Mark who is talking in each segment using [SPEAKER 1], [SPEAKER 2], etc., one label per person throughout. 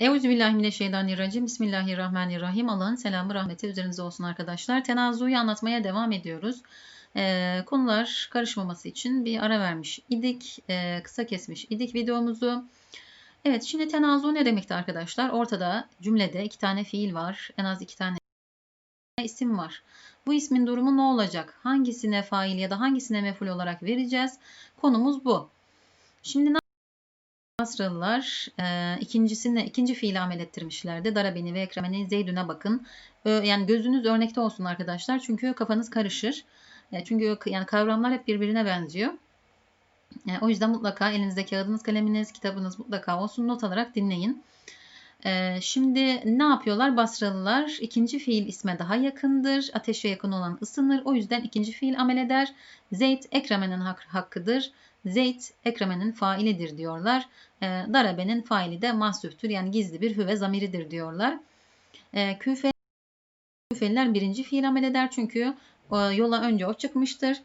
[SPEAKER 1] Euzubillahimineşşeytanirracim. Bismillahirrahmanirrahim. Allah'ın selamı rahmeti üzerinize olsun arkadaşlar. Tenazuyu anlatmaya devam ediyoruz. Ee, konular karışmaması için bir ara vermiş idik. Ee, kısa kesmiş idik videomuzu. Evet şimdi tenazu ne demekti arkadaşlar? Ortada cümlede iki tane fiil var. En az iki tane isim var. Bu ismin durumu ne olacak? Hangisine fail ya da hangisine meful olarak vereceğiz? Konumuz bu. Şimdi ne Basralılar e, ikincisini, ikinci fiili amel ettirmişlerdi. Darabeni ve ekremeni zeydüne bakın. Ö, yani gözünüz örnekte olsun arkadaşlar. Çünkü kafanız karışır. E, çünkü yani kavramlar hep birbirine benziyor. E, o yüzden mutlaka elinizde kağıdınız, kaleminiz, kitabınız mutlaka olsun. Not alarak dinleyin. E, şimdi ne yapıyorlar? Basralılar ikinci fiil isme daha yakındır. Ateşe yakın olan ısınır. O yüzden ikinci fiil amel eder. Zeyd ekremenin hak, hakkıdır. Zeyd ekremenin failidir diyorlar. E, darabenin faili de mahsüftür. Yani gizli bir hüve zamiridir diyorlar. E, küfe, küfeliler birinci fiil amel eder çünkü e, yola önce o çıkmıştır.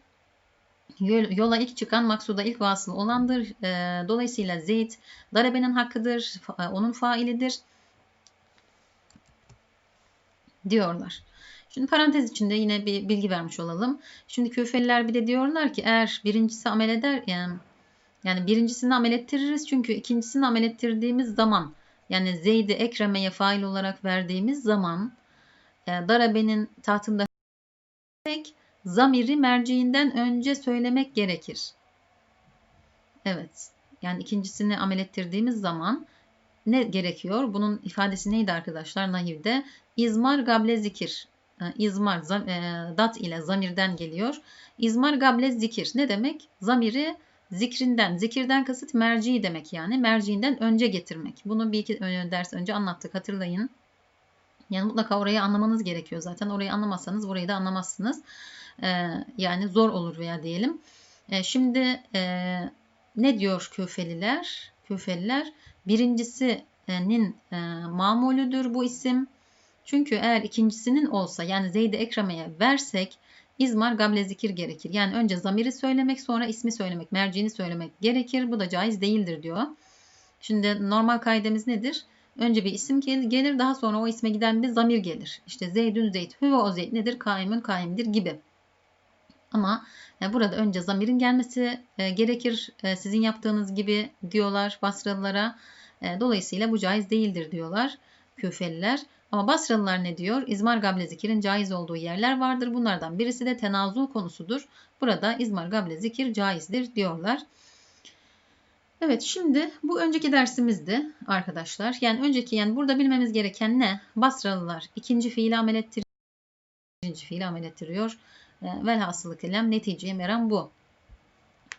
[SPEAKER 1] Yola ilk çıkan maksuda ilk vasıl olandır. E, dolayısıyla Zeyd darabenin hakkıdır. Onun failidir. Diyorlar. Şimdi parantez içinde yine bir bilgi vermiş olalım. Şimdi küfeliler bir de diyorlar ki eğer birincisi amel eder yani yani birincisini amel ettiririz çünkü ikincisini amel ettirdiğimiz zaman yani Zeyd'i Ekreme'ye fail olarak verdiğimiz zaman e, darabenin tahtında zamiri merciinden önce söylemek gerekir. Evet. Yani ikincisini amel ettirdiğimiz zaman ne gerekiyor? Bunun ifadesi neydi arkadaşlar Nahiv'de? İzmar gable zikir. E, izmar e, dat ile zamirden geliyor. İzmar gable zikir ne demek? Zamiri zikrinden, zikirden kasıt merci demek yani. Merciinden önce getirmek. Bunu bir iki ders önce anlattık hatırlayın. Yani mutlaka orayı anlamanız gerekiyor zaten. Orayı anlamazsanız burayı da anlamazsınız. Ee, yani zor olur veya diyelim. Ee, şimdi e, ne diyor Küfeliler? Küfeliler birincisinin e, mamulüdür bu isim. Çünkü eğer ikincisinin olsa yani Zeyd-i Ekreme'ye versek İzmar gable zikir gerekir. Yani önce zamiri söylemek sonra ismi söylemek, merciğini söylemek gerekir. Bu da caiz değildir diyor. Şimdi normal kaidemiz nedir? Önce bir isim gelir daha sonra o isme giden bir zamir gelir. İşte Zeydün Zeyd, hüve o Zeyd nedir? Kaimun kaimdir gibi. Ama e, burada önce zamirin gelmesi e, gerekir. E, sizin yaptığınız gibi diyorlar Basralılara. Dolayısıyla bu caiz değildir diyorlar Küfeliler. Ama Basralılar ne diyor? İzmar gable zikirin caiz olduğu yerler vardır. Bunlardan birisi de tenazu konusudur. Burada izmar gable zikir caizdir diyorlar. Evet şimdi bu önceki dersimizdi arkadaşlar. Yani önceki yani burada bilmemiz gereken ne? Basralılar ikinci fiili amel ettiriyor. Birinci fiili amel ettiriyor. Velhasılı kelam neticeye meram bu.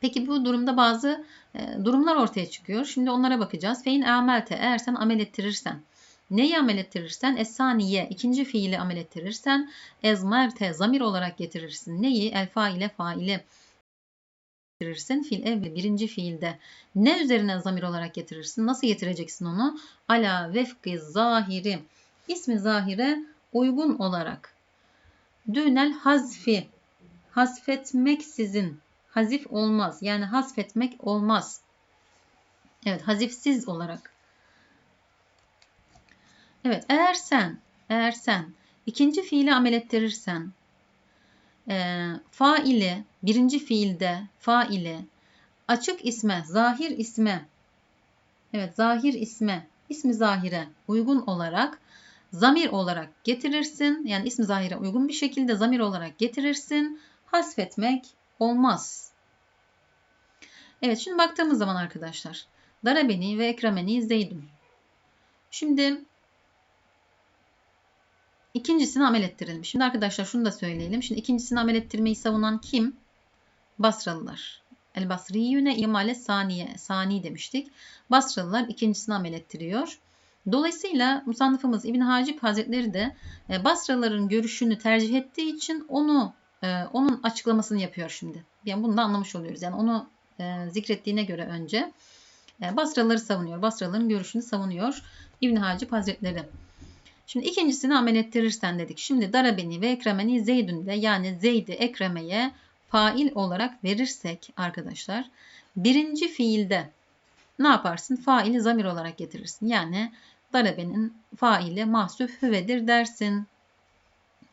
[SPEAKER 1] Peki bu durumda bazı e, durumlar ortaya çıkıyor. Şimdi onlara bakacağız. Fein amelte eğer sen amel ettirirsen Neyi amel ettirirsen esaniye ikinci fiili amel ettirirsen ezmerte zamir olarak getirirsin. Neyi? El faile faili getirirsin. Fil evli birinci fiilde. Ne üzerine zamir olarak getirirsin? Nasıl getireceksin onu? Ala vefki zahiri. İsmi zahire uygun olarak. Dünel hazfi. Hasfetmeksizin. Hazif olmaz. Yani hasfetmek olmaz. Evet hazifsiz olarak. Evet eğer sen eğer sen ikinci fiili amel ettirirsen e, faili birinci fiilde faili açık isme zahir isme evet zahir isme ismi zahire uygun olarak zamir olarak getirirsin. Yani ismi zahire uygun bir şekilde zamir olarak getirirsin. Hasfetmek olmaz. Evet şimdi baktığımız zaman arkadaşlar. Darabeni ve ekrameni zeydun. Şimdi İkincisini amel ettirelim. Şimdi arkadaşlar şunu da söyleyelim. Şimdi ikincisini amel ettirmeyi savunan kim? Basralılar. El Basriyüne imale saniye. Sani demiştik. Basralılar ikincisini amel ettiriyor. Dolayısıyla musannıfımız İbn Hacip Hazretleri de e, Basralıların görüşünü tercih ettiği için onu e, onun açıklamasını yapıyor şimdi. Yani bunu da anlamış oluyoruz. Yani onu e, zikrettiğine göre önce Basralıları savunuyor. Basralıların görüşünü savunuyor İbn Hacip Hazretleri. Şimdi ikincisini amel ettirirsen dedik. Şimdi darabeni ve ekremeni zeydün de yani zeydi ekremeye fail olarak verirsek arkadaşlar birinci fiilde ne yaparsın? Faili zamir olarak getirirsin. Yani darabenin faili mahsuf hüvedir dersin.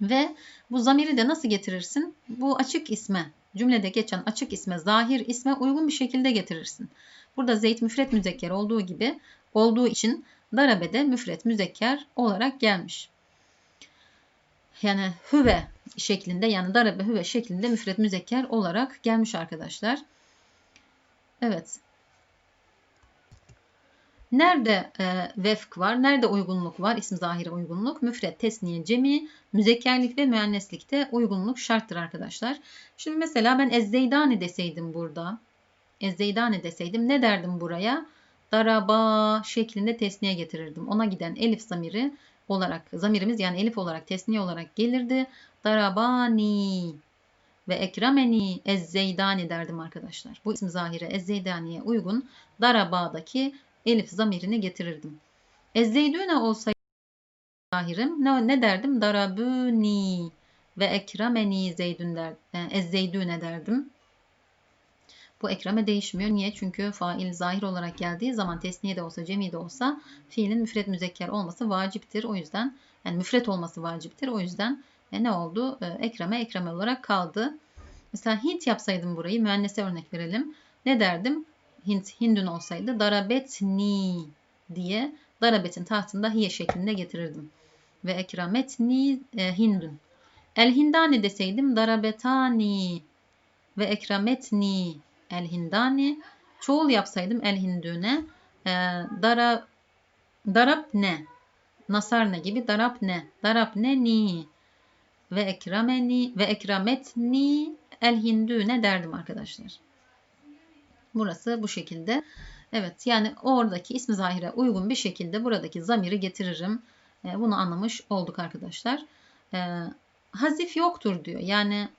[SPEAKER 1] Ve bu zamiri de nasıl getirirsin? Bu açık isme, cümlede geçen açık isme, zahir isme uygun bir şekilde getirirsin. Burada Zeyd müfret müzekker olduğu gibi olduğu için darabede müfret müzekker olarak gelmiş. Yani hüve şeklinde yani darabe hüve şeklinde müfret müzekker olarak gelmiş arkadaşlar. Evet. Nerede e, vefk var? Nerede uygunluk var? İsim zahire uygunluk. Müfret, tesniye, cemi, müzekkerlik ve müenneslikte uygunluk şarttır arkadaşlar. Şimdi mesela ben ezzeydani deseydim burada. Ezzeydani deseydim ne derdim buraya? Daraba şeklinde tesniye getirirdim. Ona giden elif zamiri olarak zamirimiz yani elif olarak tesniye olarak gelirdi. Darabani ve ekrameni ezzeydani derdim arkadaşlar. Bu isim zahire ezzeydaniye uygun daraba'daki elif zamirini getirirdim. Ezzeydüne olsaydı zahirim ne, ne derdim? Darabuni ve ekrameni zeydün der, yani ezzeydüne derdim. Bu ekrame değişmiyor. Niye? Çünkü fail zahir olarak geldiği zaman tesniye de olsa cemi de olsa fiilin müfret müzekker olması vaciptir. O yüzden yani müfret olması vaciptir. O yüzden e, ne oldu? E, ekreme ekreme olarak kaldı. Mesela Hint yapsaydım burayı müennese örnek verelim. Ne derdim? Hint, Hindun olsaydı darabetni diye darabetin tahtında hiye şeklinde getirirdim. Ve ekrametni e, hindun. El hindani deseydim darabetani ve ekrametni el hindani. Çoğul yapsaydım el hindüne e, dara darab ne nasar ne gibi darab ne darab ne ni ve ekrameni ve ekrametni el hindüne derdim arkadaşlar. Burası bu şekilde. Evet yani oradaki ismi zahire uygun bir şekilde buradaki zamiri getiririm. E, bunu anlamış olduk arkadaşlar. E, hazif yoktur diyor. Yani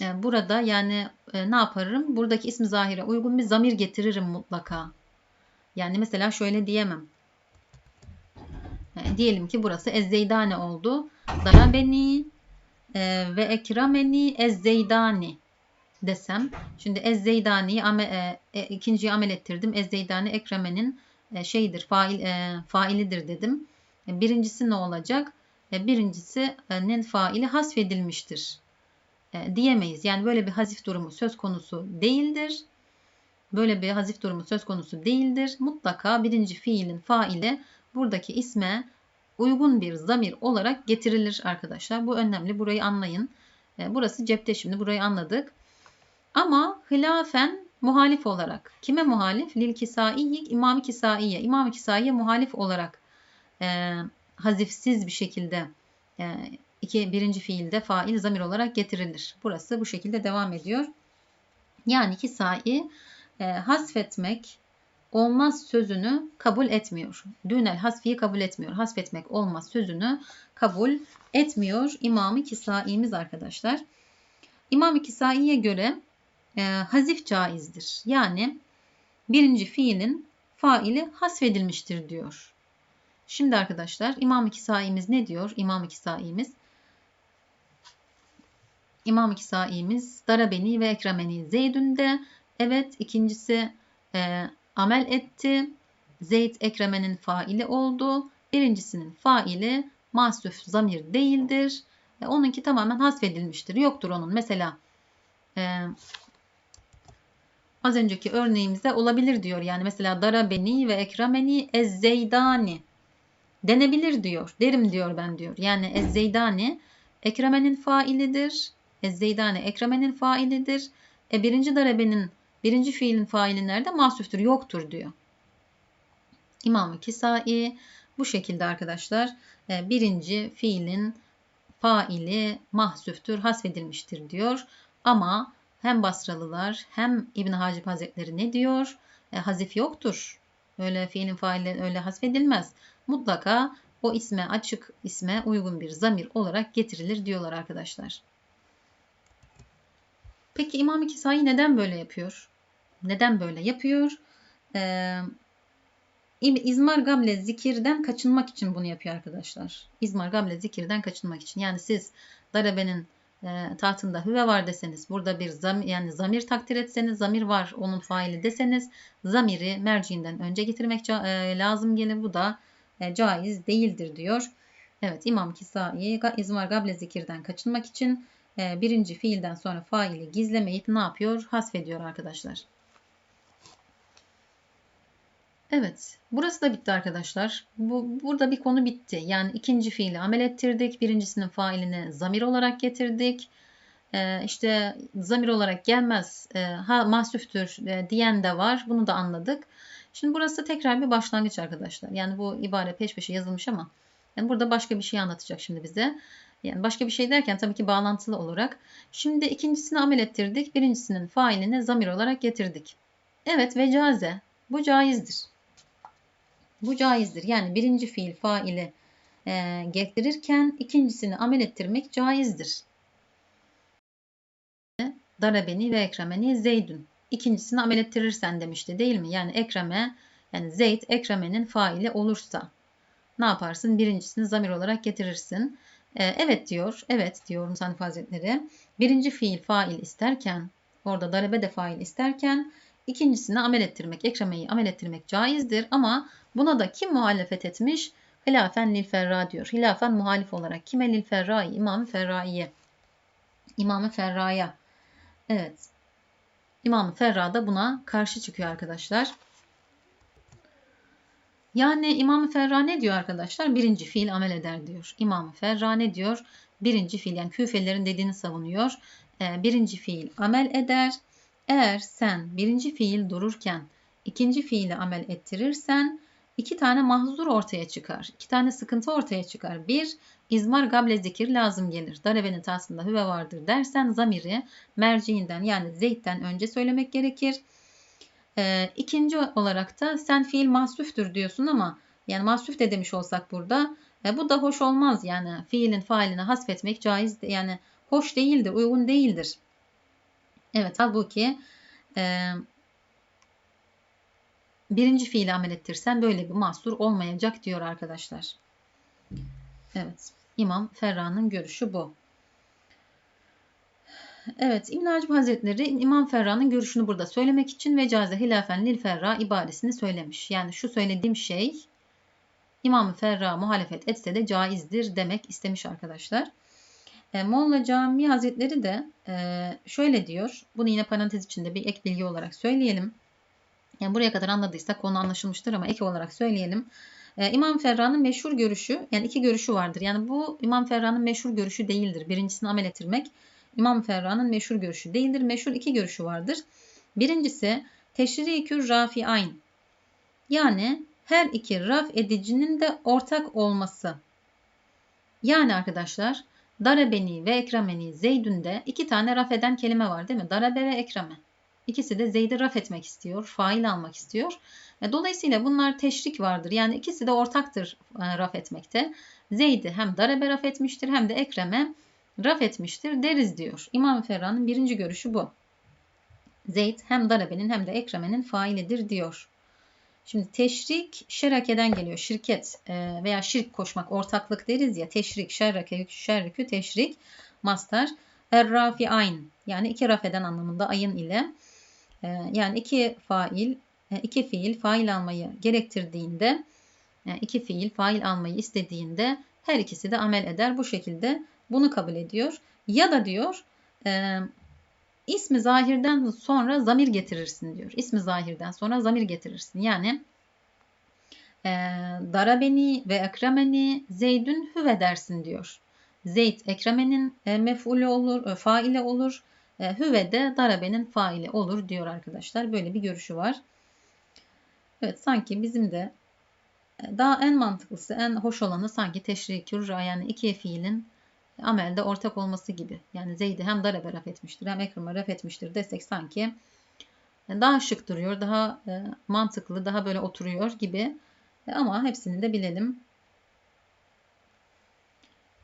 [SPEAKER 1] burada yani e, ne yaparım? Buradaki ismi zahire uygun bir zamir getiririm mutlaka. Yani mesela şöyle diyemem. E, diyelim ki burası ezzeydane oldu. Darabeni e, ve ekrameni ezzeydani desem. Şimdi ezzeydani'yi e, e, ikinciyi amel ettirdim. Ezzeydani ekremenin e, şeyidir, fail, e, failidir dedim. E, birincisi ne olacak? E, birincisinin faili hasfedilmiştir e, diyemeyiz. Yani böyle bir hazif durumu söz konusu değildir. Böyle bir hazif durumu söz konusu değildir. Mutlaka birinci fiilin faili buradaki isme uygun bir zamir olarak getirilir arkadaşlar. Bu önemli. Burayı anlayın. E, burası cepte şimdi. Burayı anladık. Ama hilafen muhalif olarak. Kime muhalif? Lil Kisai'yi, İmam-ı Kisai'ye. İmam-ı Kisai'ye muhalif olarak e, hazifsiz bir şekilde e, iki, birinci fiilde fail zamir olarak getirilir. Burası bu şekilde devam ediyor. Yani Kisai e, hasfetmek olmaz sözünü kabul etmiyor. Dünel hasfiyi kabul etmiyor. Hasfetmek olmaz sözünü kabul etmiyor İmam-ı Kisai'miz arkadaşlar. İmam-ı Kisai'ye göre e, hazif caizdir. Yani birinci fiilin faili hasfedilmiştir diyor. Şimdi arkadaşlar İmam-ı Kisai'miz ne diyor? İmam-ı Kisai'miz İmam-ı Kisai'miz Darabeni ve Ekremeni Zeydün'de. Evet ikincisi e, amel etti. Zeyd Ekreme'nin faili oldu. Birincisinin faili masuf zamir değildir. E, onunki tamamen hasfedilmiştir. Yoktur onun. Mesela e, az önceki örneğimizde olabilir diyor. Yani mesela darabeni ve ekrameni ezzeydani denebilir diyor. Derim diyor ben diyor. Yani ezzeydani ekremenin failidir. Ezzeydani ekremenin failidir. E birinci darabenin birinci fiilin faili nerede? Mahsüftür. Yoktur diyor. İmam-ı Kisai bu şekilde arkadaşlar e, birinci fiilin faili mahsüftür, hasfedilmiştir diyor. Ama hem Basralılar hem İbn Hacip Hazretleri ne diyor? E, hazif yoktur. Öyle fiilin faili öyle hasfedilmez. Mutlaka o isme açık isme uygun bir zamir olarak getirilir diyorlar arkadaşlar. Peki İmam-ı Kisai neden böyle yapıyor? Neden böyle yapıyor? Ee, İzmar Gable zikirden kaçınmak için bunu yapıyor arkadaşlar. İzmar Gable zikirden kaçınmak için. Yani siz darabenin e, tahtında hüve var deseniz burada bir zam yani zamir takdir etseniz zamir var onun faili deseniz zamiri merciinden önce getirmek e, lazım gelir. Bu da e, caiz değildir diyor. Evet İmam Kisai izmar gable zikirden kaçınmak için birinci fiilden sonra faili gizlemeyip ne yapıyor? Hasfediyor arkadaşlar. Evet, burası da bitti arkadaşlar. Bu, burada bir konu bitti. Yani ikinci fiili amel ettirdik. Birincisinin failini zamir olarak getirdik. Ee, işte zamir olarak gelmez, e, ha mahsüftür e, diyen de var. Bunu da anladık. Şimdi burası tekrar bir başlangıç arkadaşlar. Yani bu ibare peş peşe yazılmış ama yani burada başka bir şey anlatacak şimdi bize. Yani başka bir şey derken tabii ki bağlantılı olarak. Şimdi ikincisini amel ettirdik. Birincisinin failini zamir olarak getirdik. Evet ve caze. Bu caizdir. Bu caizdir. Yani birinci fiil faili e, getirirken ikincisini amel ettirmek caizdir. Darabeni ve ekremeni zeydün. İkincisini amel ettirirsen demişti değil mi? Yani ekreme yani zeyd ekremenin faili olursa ne yaparsın? Birincisini zamir olarak getirirsin. E, evet diyor. Evet diyor Musanif Hazretleri. Birinci fiil fail isterken orada darabe de fail isterken ikincisini amel ettirmek, ekremeyi amel ettirmek caizdir ama buna da kim muhalefet etmiş? Hilafen lil ferra diyor. Hilafen muhalif olarak. Kime lil ferrai? İmam-ı Ferrai'ye. İmam-ı Ferra'ya. Evet. İmam-ı Ferra da buna karşı çıkıyor arkadaşlar. Yani İmam-ı Ferra ne diyor arkadaşlar? Birinci fiil amel eder diyor. İmam-ı Ferra ne diyor? Birinci fiil yani küfelerin dediğini savunuyor. Ee, birinci fiil amel eder. Eğer sen birinci fiil dururken ikinci fiili amel ettirirsen iki tane mahzur ortaya çıkar. iki tane sıkıntı ortaya çıkar. Bir, izmar gable zikir lazım gelir. Darabenin tasında hüve vardır dersen zamiri merciinden yani zeytten önce söylemek gerekir. Ee, ikinci olarak da sen fiil mahsüftür diyorsun ama yani mahsüf de demiş olsak burada e, bu da hoş olmaz yani fiilin failine hasfetmek caiz yani hoş değildir, uygun değildir. Evet halbuki e, birinci fiili amel ettirsen böyle bir mahsur olmayacak diyor arkadaşlar. Evet İmam Ferra'nın görüşü bu. Evet İbn Hacib Hazretleri İmam Ferra'nın görüşünü burada söylemek için vecaze hilafen lil ferra ibaresini söylemiş. Yani şu söylediğim şey İmam Ferra muhalefet etse de caizdir demek istemiş arkadaşlar. E, Molla Camii Hazretleri de e, şöyle diyor. Bunu yine parantez içinde bir ek bilgi olarak söyleyelim. Yani buraya kadar anladıysak konu anlaşılmıştır ama ek olarak söyleyelim. E, İmam Ferra'nın meşhur görüşü yani iki görüşü vardır. Yani bu İmam Ferra'nın meşhur görüşü değildir. Birincisini amel ettirmek İmam Ferra'nın meşhur görüşü değildir. Meşhur iki görüşü vardır. Birincisi teşrikür rafi'ayn. Yani her iki raf edicinin de ortak olması. Yani arkadaşlar darabeni ve ekremeni zeydünde iki tane raf eden kelime var değil mi? Darabe ve ekreme. İkisi de zeydi raf etmek istiyor, fail almak istiyor. E, dolayısıyla bunlar teşrik vardır. Yani ikisi de ortaktır e, raf etmekte. Zeydi hem darabe raf etmiştir hem de ekreme raf etmiştir deriz diyor. İmam Ferra'nın birinci görüşü bu. Zeyd hem darabenin hem de ekremenin failidir diyor. Şimdi teşrik şerakeden geliyor. Şirket e, veya şirk koşmak, ortaklık deriz ya. Teşrik, şerrake, şerrükü, teşrik, mastar. Errafi ayn yani iki raf eden anlamında ayın ile. E, yani iki fail, e, iki fiil fail almayı gerektirdiğinde, iki fiil fail almayı istediğinde her ikisi de amel eder. Bu şekilde bunu kabul ediyor. Ya da diyor ismi zahirden sonra zamir getirirsin diyor. İsmi zahirden sonra zamir getirirsin. Yani e, darabeni ve ekremeni zeydün hüve dersin diyor. Zeyd ekremenin e, mef'ulü olur, e, faile olur. E, hüve de darabenin faili olur diyor arkadaşlar. Böyle bir görüşü var. Evet sanki bizim de e, daha en mantıklısı, en hoş olanı sanki teşrikür yani iki fiilin amelde ortak olması gibi. Yani Zeyd'i hem Darebe raf etmiştir hem Ekrem'e raf etmiştir desek sanki daha şık duruyor, daha e, mantıklı, daha böyle oturuyor gibi. E, ama hepsini de bilelim.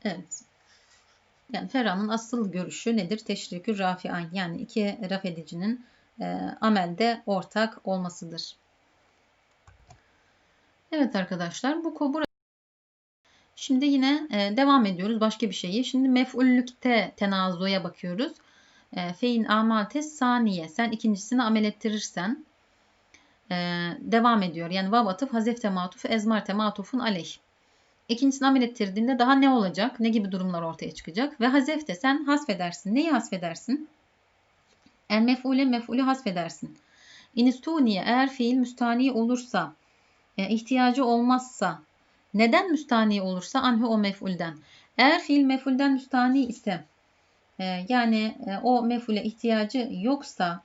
[SPEAKER 1] Evet. Yani Ferra'nın asıl görüşü nedir? Teşrikü rafi'ayn. Yani iki raf edicinin e, amelde ortak olmasıdır. Evet arkadaşlar bu kobur Şimdi yine e, devam ediyoruz başka bir şeyi. Şimdi mef'ullükte tenazuya bakıyoruz. E, fein amates saniye. Sen ikincisini amel ettirirsen e, devam ediyor. Yani vav atıf, hazef tematuf, ezmar tematufun aleyh. İkincisini amel ettirdiğinde daha ne olacak? Ne gibi durumlar ortaya çıkacak? Ve hazef de sen hasfedersin. Neyi hasfedersin? El mef'ule mef'ulü hasfedersin. İnistuniye eğer fiil müstani olursa, e, ihtiyacı olmazsa, neden müstani olursa anhu o mef'ulden. Eğer fiil mef'ulden müstani ise, e, yani e, o mef'ule ihtiyacı yoksa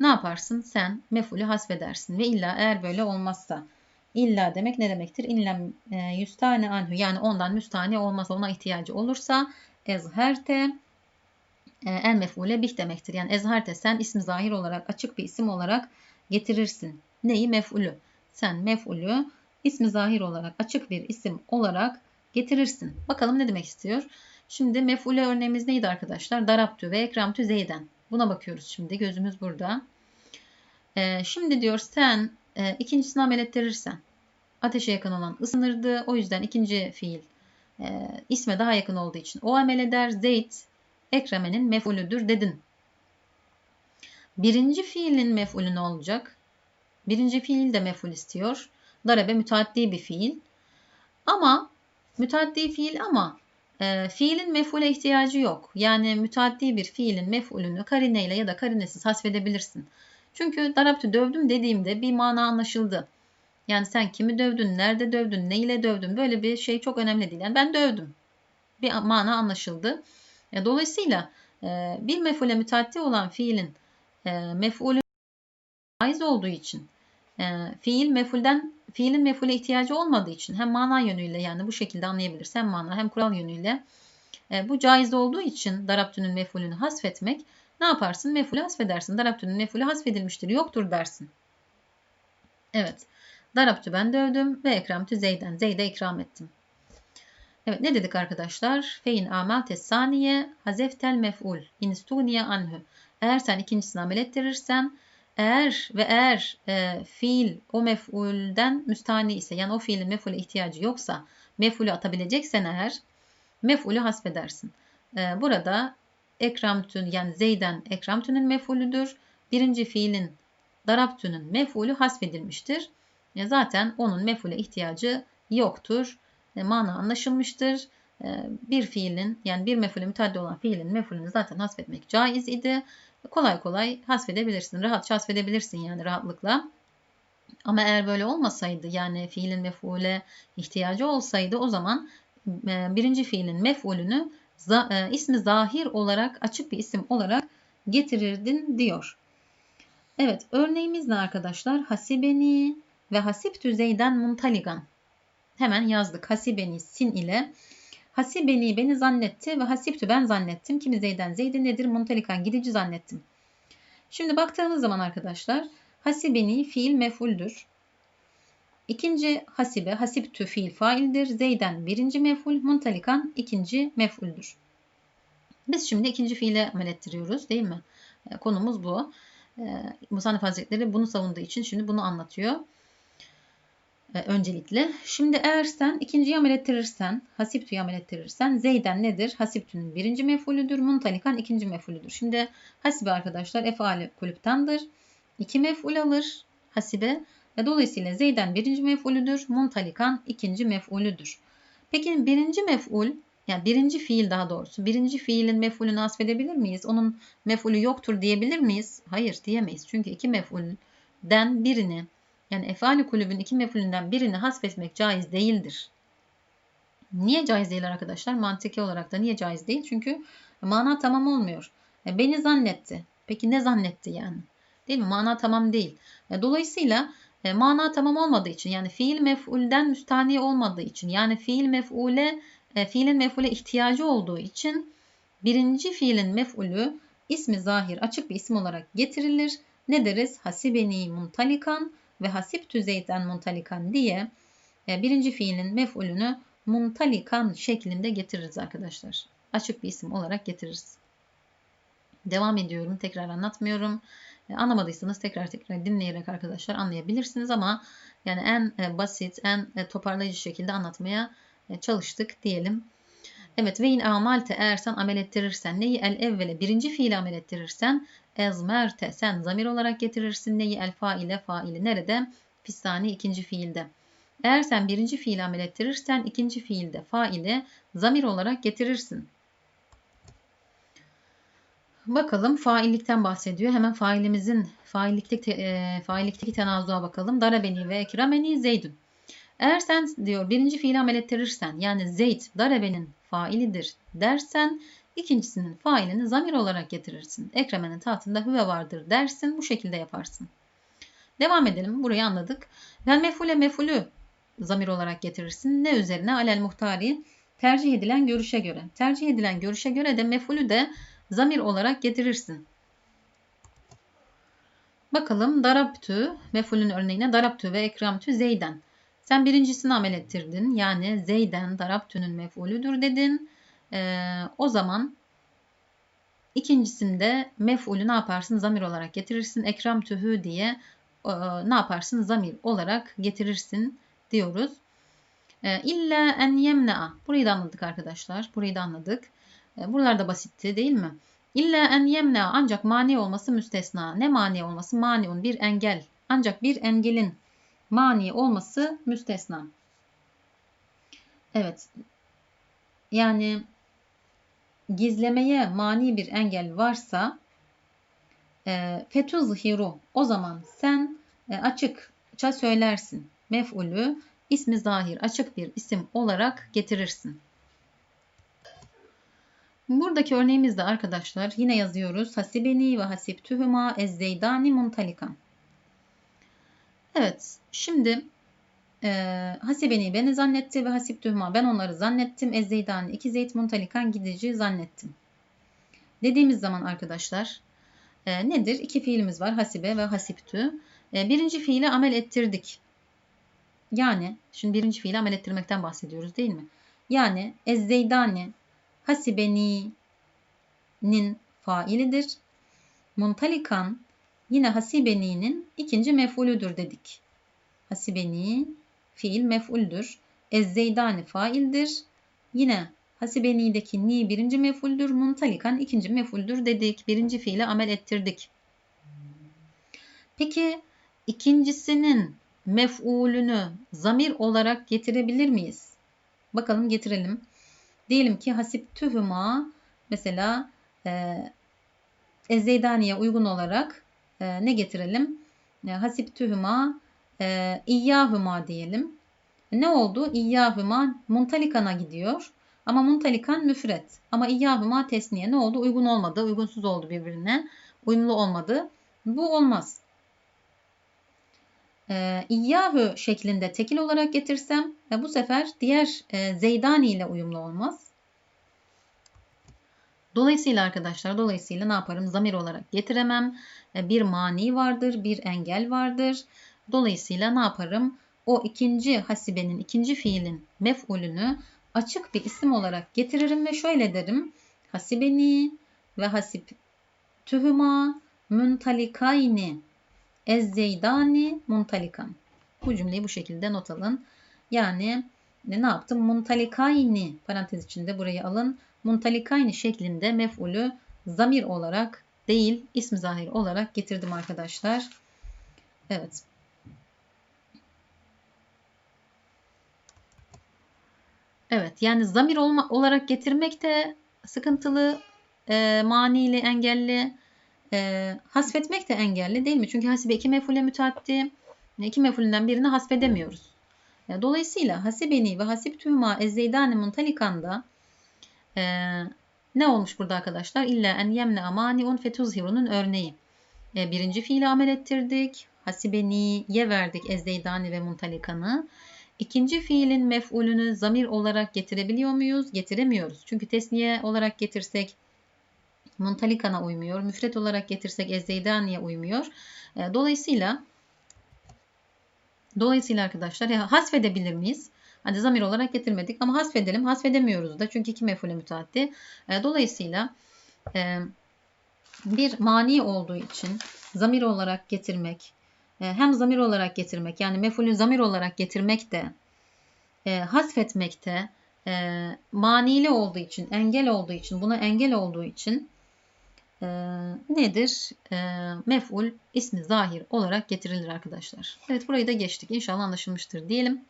[SPEAKER 1] ne yaparsın? Sen mef'ulü hasfedersin ve illa eğer böyle olmazsa illa demek ne demektir? İllem e, yüz anhu yani ondan müstani olmazsa ona ihtiyacı olursa ezherte e, el mef'ule bih demektir. Yani ezharte sen ismi zahir olarak açık bir isim olarak getirirsin. Neyi? Mef'ulü. Sen mef'ulü ismi zahir olarak açık bir isim olarak getirirsin. Bakalım ne demek istiyor? Şimdi mef'ule örneğimiz neydi arkadaşlar? Daraptü ve ekramtü zeyden. Buna bakıyoruz şimdi. Gözümüz burada. Ee, şimdi diyor sen e, ikincisini amel ettirirsen ateşe yakın olan ısınırdı. O yüzden ikinci fiil e, isme daha yakın olduğu için o amel eder. Zeyd ekremenin mef'ulüdür dedin. Birinci fiilin mef'ulü ne olacak? Birinci fiil de mef'ul istiyor. Darabe müteaddi bir fiil. Ama müteaddi fiil ama e, fiilin mef'ule ihtiyacı yok. Yani müteaddi bir fiilin mef'ulünü karineyle ya da karinesiz hasfedebilirsin. Çünkü daraptı dövdüm dediğimde bir mana anlaşıldı. Yani sen kimi dövdün, nerede dövdün, ne ile dövdün böyle bir şey çok önemli değil. Yani ben dövdüm. Bir mana anlaşıldı. E, dolayısıyla e, bir mef'ule müteaddi olan fiilin e, mef'ulü caiz olduğu için e, fiil mef'ulden fiilin mef'ule ihtiyacı olmadığı için hem mana yönüyle yani bu şekilde anlayabiliriz hem mana hem kural yönüyle e, bu caiz olduğu için daraptünün mef'ulünü hasfetmek ne yaparsın? Mef'ulü hasfedersin. Daraptünün mef'ulü hasfedilmiştir. Yoktur dersin. Evet. Daraptü ben dövdüm ve ekramtü zeyden. Zeyde ikram ettim. Evet ne dedik arkadaşlar? Fein amel tessaniye hazeftel mef'ul instuniye anhu. Eğer sen ikincisini amel ettirirsen eğer ve eğer e, fiil o mef'ulden müstani ise yani o fiilin mef'ule ihtiyacı yoksa mef'ulü atabileceksen eğer mef'ulü hasfedersin. E, burada ekramtün yani zeyden ekramtünün mef'ulüdür. Birinci fiilin daraptünün mef'ulü hasfedilmiştir. E, zaten onun mef'ule ihtiyacı yoktur. E, mana anlaşılmıştır. E, bir fiilin yani bir mef'ule müteaddi olan fiilin mef'ulünü zaten hasfetmek caiz idi. Kolay kolay hasfedebilirsin. Rahatça hasfedebilirsin yani rahatlıkla. Ama eğer böyle olmasaydı yani fiilin mef'ule ihtiyacı olsaydı o zaman e, birinci fiilin mef'ulünü e, ismi zahir olarak açık bir isim olarak getirirdin diyor. Evet örneğimiz ne arkadaşlar? Hasibeni ve hasip düzeyden muntaligan. Hemen yazdık. Hasibeni sin ile Hasibeni beni zannetti ve hasiptü ben zannettim. Kimi zeyden zeydi nedir? Muntalikan gidici zannettim. Şimdi baktığımız zaman arkadaşlar hasibeni fiil mefuldür. İkinci hasibe, hasiptü fiil faildir. Zeyden birinci meful, muntalikan ikinci mefuldür. Biz şimdi ikinci fiile amel ettiriyoruz değil mi? E, konumuz bu. E, Musannif Hazretleri bunu savunduğu için şimdi bunu anlatıyor. E, öncelikle. Şimdi eğer sen ikinciyi amel ettirirsen, hasiptüyü amel ettirirsen zeyden nedir? Hasiptünün birinci mefulüdür, muntalikan ikinci mefulüdür. Şimdi hasibe arkadaşlar efali kulüptandır. İki meful alır hasibe. Ve dolayısıyla zeyden birinci mef'ulüdür, muntalikan ikinci mef'ulüdür. Peki birinci mef'ul, yani birinci fiil daha doğrusu, birinci fiilin mef'ulünü asfedebilir miyiz? Onun mef'ulü yoktur diyebilir miyiz? Hayır diyemeyiz. Çünkü iki mef'ulden birini, yani efali kulübün iki mef'ulünden birini hasfetmek caiz değildir. Niye caiz değil arkadaşlar? Mantıki olarak da niye caiz değil? Çünkü mana tamam olmuyor. E, beni zannetti. Peki ne zannetti yani? Değil mi? Mana tamam değil. E, dolayısıyla e, mana tamam olmadığı için yani fiil mef'ulden müstani olmadığı için yani fiil mef'ule e, fiilin mef'ule ihtiyacı olduğu için birinci fiilin mef'ulü ismi zahir açık bir isim olarak getirilir. Ne deriz? Hasibeni muntalikan ve hasip tüzeyden muntalikan diye e, birinci fiilin mef'ulünü muntalikan şeklinde getiririz arkadaşlar. Açık bir isim olarak getiririz. Devam ediyorum. Tekrar anlatmıyorum. E, anlamadıysanız tekrar tekrar dinleyerek arkadaşlar anlayabilirsiniz ama yani en e, basit, en toparlayıcı şekilde anlatmaya çalıştık diyelim. Evet ve in amalte eğer sen amel ettirirsen neyi el evvele birinci fiili amel ettirirsen ezmerte sen zamir olarak getirirsin neyi el faile faili nerede? Fissani ikinci fiilde. Eğer sen birinci fiili amel ettirirsen ikinci fiilde faili zamir olarak getirirsin. Bakalım faillikten bahsediyor. Hemen failimizin faillikteki, e, faillikteki tenazuğa bakalım. Darabeni ve ekrameni zeydün. Eğer sen diyor birinci fiili amel ettirirsen yani Zeyd darebenin failidir dersen ikincisinin failini zamir olarak getirirsin. Ekremenin tahtında hüve vardır dersin. Bu şekilde yaparsın. Devam edelim. Burayı anladık. Vel mefule mefulü zamir olarak getirirsin. Ne üzerine? Alel muhtari tercih edilen görüşe göre. Tercih edilen görüşe göre de mefulü de zamir olarak getirirsin. Bakalım darabtü mefulün örneğine darabtü ve ekramtü zeyden. Sen birincisini amel ettirdin. Yani zeyden darabtü'nün mef'ulüdür dedin. Ee, o zaman ikincisinde mef'ulü ne yaparsın? Zamir olarak getirirsin. Ekram tühü diye e, ne yaparsın? Zamir olarak getirirsin diyoruz. E, illa en yemna'a. Burayı da anladık arkadaşlar. Burayı da anladık. E, buralar da basitti değil mi? İlla en yemna ancak mani olması müstesna. Ne mani olması? Maniun bir engel. Ancak bir engelin mani olması müstesna. Evet. Yani gizlemeye mani bir engel varsa e, fetuzhiru o zaman sen e, açıkça söylersin. Mef'ulü ismi zahir açık bir isim olarak getirirsin. Buradaki örneğimizde arkadaşlar yine yazıyoruz. Hasibeni ve hasibtühüma ezzeydani muntalikan. Evet şimdi e, hasibeni beni zannetti ve hasibtühüma ben onları zannettim. Ezzeydani iki zeyt muntalikan gidici zannettim. Dediğimiz zaman arkadaşlar e, nedir? İki fiilimiz var hasibe ve hasiptü. E, birinci fiili amel ettirdik. Yani şimdi birinci fiili amel ettirmekten bahsediyoruz değil mi? Yani ezzeydani hasibeni'nin failidir. Muntalikan yine hasibeni'nin ikinci mef'ulüdür dedik. Hasibeni fiil mef'uldür. Ezzeydani faildir. Yine hasibeni'deki ni birinci mef'uldür. Muntalikan ikinci mef'uldür dedik. Birinci fiile amel ettirdik. Peki ikincisinin mef'ulünü zamir olarak getirebilir miyiz? Bakalım getirelim. Diyelim ki hasip tühüma mesela e, Ezeydaniye uygun olarak e, ne getirelim? E, hasip tühüma e, iyyahüma diyelim. Ne oldu? İyyahüma muntalikana gidiyor. Ama muntalikan müfret. Ama iyyahüma tesniye ne oldu? Uygun olmadı. Uygunsuz oldu birbirine. Uyumlu olmadı. Bu olmaz. E, İyyahü şeklinde tekil olarak getirsem ve bu sefer diğer e, Zeydani ile uyumlu olmaz. Dolayısıyla arkadaşlar dolayısıyla ne yaparım? Zamir olarak getiremem. E, bir mani vardır, bir engel vardır. Dolayısıyla ne yaparım? O ikinci hasibenin, ikinci fiilin mef'ulünü açık bir isim olarak getiririm ve şöyle derim. Hasibeni ve hasip tühüma müntalikayni ezzeydani muntalikan. Bu cümleyi bu şekilde not alın. Yani ne yaptım? Muntalikayni parantez içinde burayı alın muntalikayni şeklinde mef'ulü zamir olarak değil ism zahir olarak getirdim arkadaşlar. Evet. Evet yani zamir olma, olarak getirmek de sıkıntılı, e, manili, engelli. E, hasfetmek de engelli değil mi? Çünkü hasibe iki mef'ule müteaddi. İki mef'ulünden birini hasfedemiyoruz. E, dolayısıyla hasibeni ve hasib tühma ezzeydani muntalikanda ee, ne olmuş burada arkadaşlar? İlla en yemne amaniun fetuzhirunun örneği. Ee, birinci fiili amel ettirdik. Hasibeniye verdik ezdeydani ve muntalikanı. İkinci fiilin mef'ulünü zamir olarak getirebiliyor muyuz? Getiremiyoruz. Çünkü tesniye olarak getirsek muntalikana uymuyor. Müfret olarak getirsek ezdeydaniye uymuyor. Ee, dolayısıyla Dolayısıyla arkadaşlar ya hasfedebilir miyiz? Hadi zamir olarak getirmedik ama hasfedelim. Hasfedemiyoruz da çünkü iki mefule müteaddi. E, dolayısıyla e, bir mani olduğu için zamir olarak getirmek e, hem zamir olarak getirmek yani mefulü zamir olarak getirmek de e, hasfetmek de manili olduğu için, engel olduğu için, buna engel olduğu için e, nedir? E, mef'ul ismi zahir olarak getirilir arkadaşlar. Evet burayı da geçtik. İnşallah anlaşılmıştır diyelim.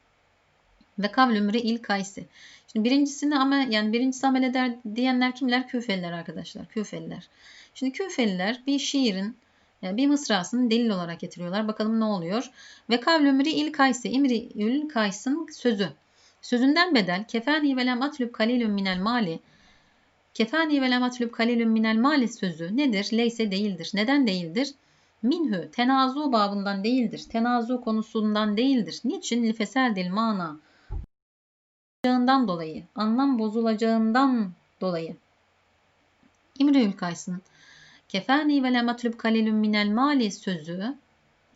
[SPEAKER 1] Ve kavlümri il kaysi. Şimdi birincisini ama yani birincisi amel eder diyenler kimler? Küfeliler arkadaşlar. Küfeliler. Şimdi Küfeliler bir şiirin e, bir mısrasını delil olarak getiriyorlar. Bakalım ne oluyor? Ve kavlümri il kaysi. İmri ül kaysın sözü. Sözünden bedel kefani ve lem atlub kalilun minel mali Kefani ve lem atlub kalilun minel mali sözü nedir? Leyse değildir. Neden değildir? Minhü tenazu babından değildir. Tenazu konusundan değildir. Niçin? Lifeseldil mana dolayı, anlam bozulacağından dolayı. İmriül Kays'ın Kefani ve lem atlub kalilun minel mali sözü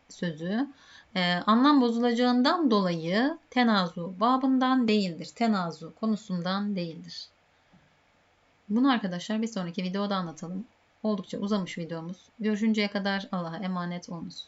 [SPEAKER 1] sözü e, anlam bozulacağından dolayı tenazu babından değildir. Tenazu konusundan değildir. Bunu arkadaşlar bir sonraki videoda anlatalım. Oldukça uzamış videomuz. Görüşünceye kadar Allah'a emanet olunuz.